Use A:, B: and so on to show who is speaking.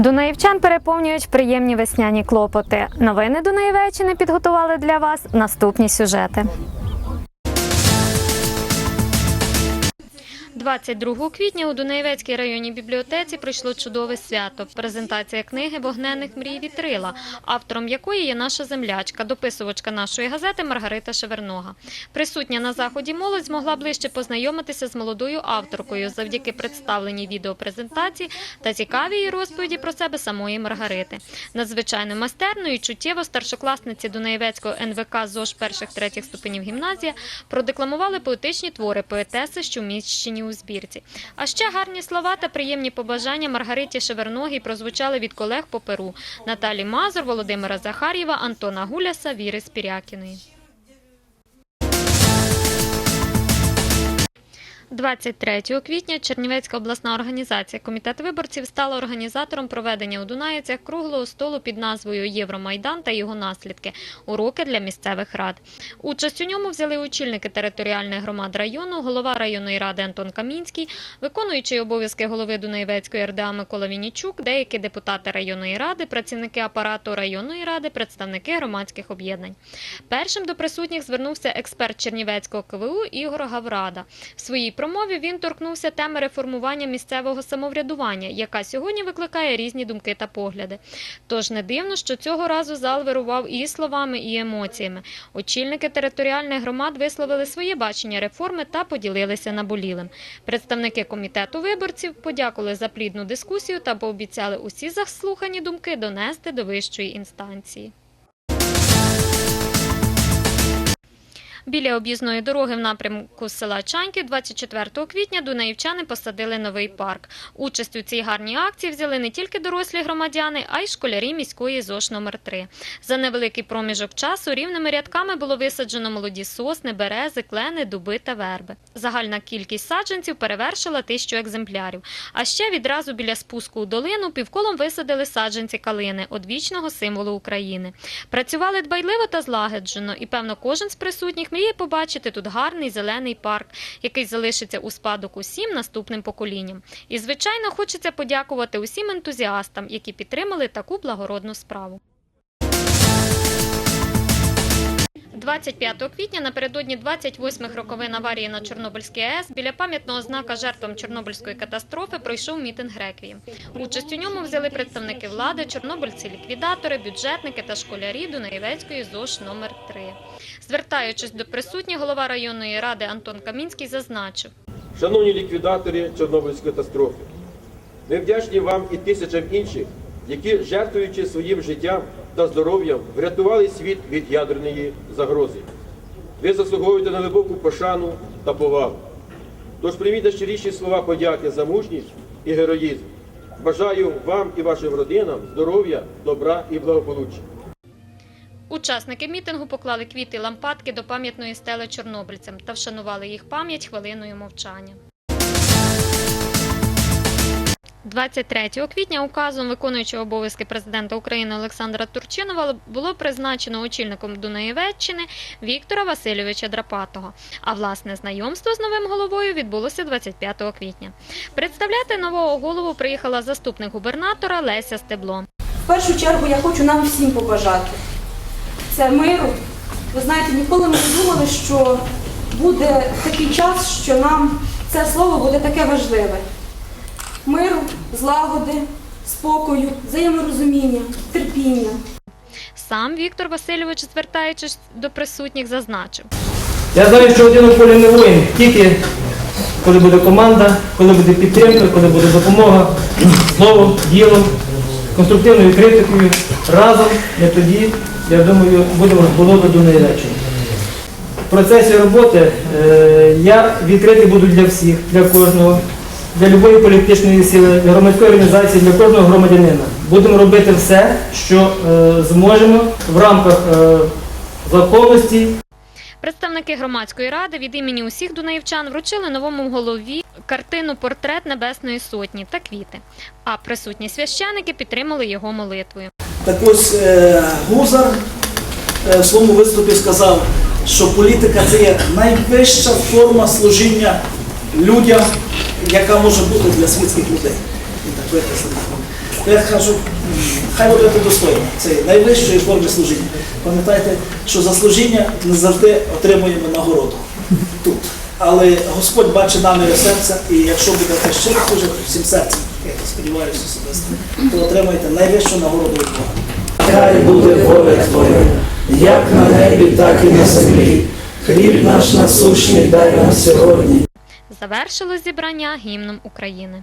A: Дунаївчан переповнюють приємні весняні клопоти. Новини Дунаєвечини підготували для вас наступні сюжети. 22 квітня у Дунаєвецькій районній бібліотеці пройшло чудове свято. Презентація книги Вогненних мрій вітрила, автором якої є наша землячка, дописувачка нашої газети Маргарита Шевернога. Присутня на заході молодь змогла ближче познайомитися з молодою авторкою завдяки представленій відеопрезентації та цікавій розповіді про себе самої Маргарити. Надзвичайно майстерною і чуттєво старшокласниці Дунаєвецького НВК ЗОЖ перших третіх ступенів гімназія продекламували поетичні твори поетеси, що вміщені у збірці. А ще гарні слова та приємні побажання Маргариті Шеверногій прозвучали від колег по Перу Наталі Мазур, Володимира Захарєва, Антона Гуляса, Віри Спірякіної. 23 квітня Чернівецька обласна організація Комітет виборців стала організатором проведення у Дунаївцях круглого столу під назвою Євромайдан та його наслідки. Уроки для місцевих рад. Участь у ньому взяли очільники територіальних громад району, голова районної ради Антон Камінський, виконуючий обов'язки голови Дунаєвецької РДА Микола Вінічук, деякі депутати районної ради, працівники апарату районної ради, представники громадських об'єднань. Першим до присутніх звернувся експерт Чернівецького КВУ Ігор Гаврада. В своїй промові він торкнувся теми реформування місцевого самоврядування, яка сьогодні викликає різні думки та погляди. Тож не дивно, що цього разу зал вирував і словами, і емоціями. Очільники територіальних громад висловили своє бачення реформи та поділилися наболілим. Представники комітету виборців подякували за плідну дискусію та пообіцяли усі заслухані думки донести до вищої інстанції. Біля об'їзної дороги в напрямку села Чаньки 24 квітня дунаївчани посадили новий парк. Участь у цій гарній акції взяли не тільки дорослі громадяни, а й школярі міської ЗОШ номер 3 За невеликий проміжок часу рівними рядками було висаджено молоді сосни, берези, клени, дуби та верби. Загальна кількість саджанців перевершила тисячу екземплярів. А ще відразу біля спуску у долину півколом висадили саджанці калини, одвічного символу України. Працювали дбайливо та злагоджено, і певно кожен з присутніх мріє побачити тут гарний зелений парк, який залишиться у спадок усім наступним поколінням. І, звичайно, хочеться подякувати усім ентузіастам, які підтримали таку благородну справу. 25 квітня напередодні 28-х роковин аварії на Чорнобильській АЕС біля пам'ятного знака жертвам Чорнобильської катастрофи пройшов мітинг реквієм. Участь у ньому взяли представники влади, чорнобильці-ліквідатори, бюджетники та школярі Дунаєвецької ЗОЖ номер 3 Звертаючись до присутніх, голова районної ради Антон Камінський зазначив.
B: Шановні ліквідатори Чорнобильської катастрофи, ми вдячні вам і тисячам інших, які, жертвуючи своїм життям та здоров'ям, врятували світ від ядерної загрози. Ви заслуговуєте на глибоку пошану та повагу. Тож прийміть щиріші слова подяки за мужність і героїзм. Бажаю вам і вашим родинам здоров'я, добра і благополуччя.
A: Учасники мітингу поклали квіти лампадки до пам'ятної стели чорнобильцям та вшанували їх пам'ять хвилиною мовчання. 23 квітня указом виконуючого обов'язки президента України Олександра Турчинова було призначено очільником Дунаєвеччини Віктора Васильовича Драпатого. А власне знайомство з новим головою відбулося 25 квітня. Представляти нового голову приїхала заступник губернатора Леся Стебло.
C: В першу чергу я хочу нам всім побажати. Це миру. Ви знаєте, ніколи не думали, що буде такий час, що нам це слово буде таке важливе. Миру, злагоди, спокою, взаєморозуміння, терпіння.
A: Сам Віктор Васильович, звертаючись до присутніх, зазначив.
D: Я знаю, що один у полі не воїн, тільки коли буде команда, коли буде підтримка, коли буде допомога, словом, ділом, конструктивною критикою. Разом ми тоді, я думаю, будемо розболоти до речі. В процесі роботи е, я відкритий буду для всіх, для кожного, для любої політичної сили, для громадської організації, для кожного громадянина. Будемо робити все, що е, зможемо в рамках е, законності
A: Представники громадської ради від імені усіх дунаївчан вручили новому голові картину Портрет Небесної Сотні та квіти. А присутні священики підтримали його молитвою.
E: Так ось е, Гузар в своєму виступі сказав, що політика це є найвища форма служіння людям, яка може бути для світських людей. і так. Я кажу, хай будете достойні. Це найвищої форми служіння. Пам'ятайте, що за служіння не завжди отримуємо нагороду тут. Але Господь бачить наміри серця, і якщо будете щиро служити всім серцем, я сподіваюся особисто, то отримаєте найвищу нагороду від Бога.
F: Хай буде воля Твоя, як на небі, так і на землі. Хліб наш насущний дай нам сьогодні.
A: Завершилось зібрання гімном України.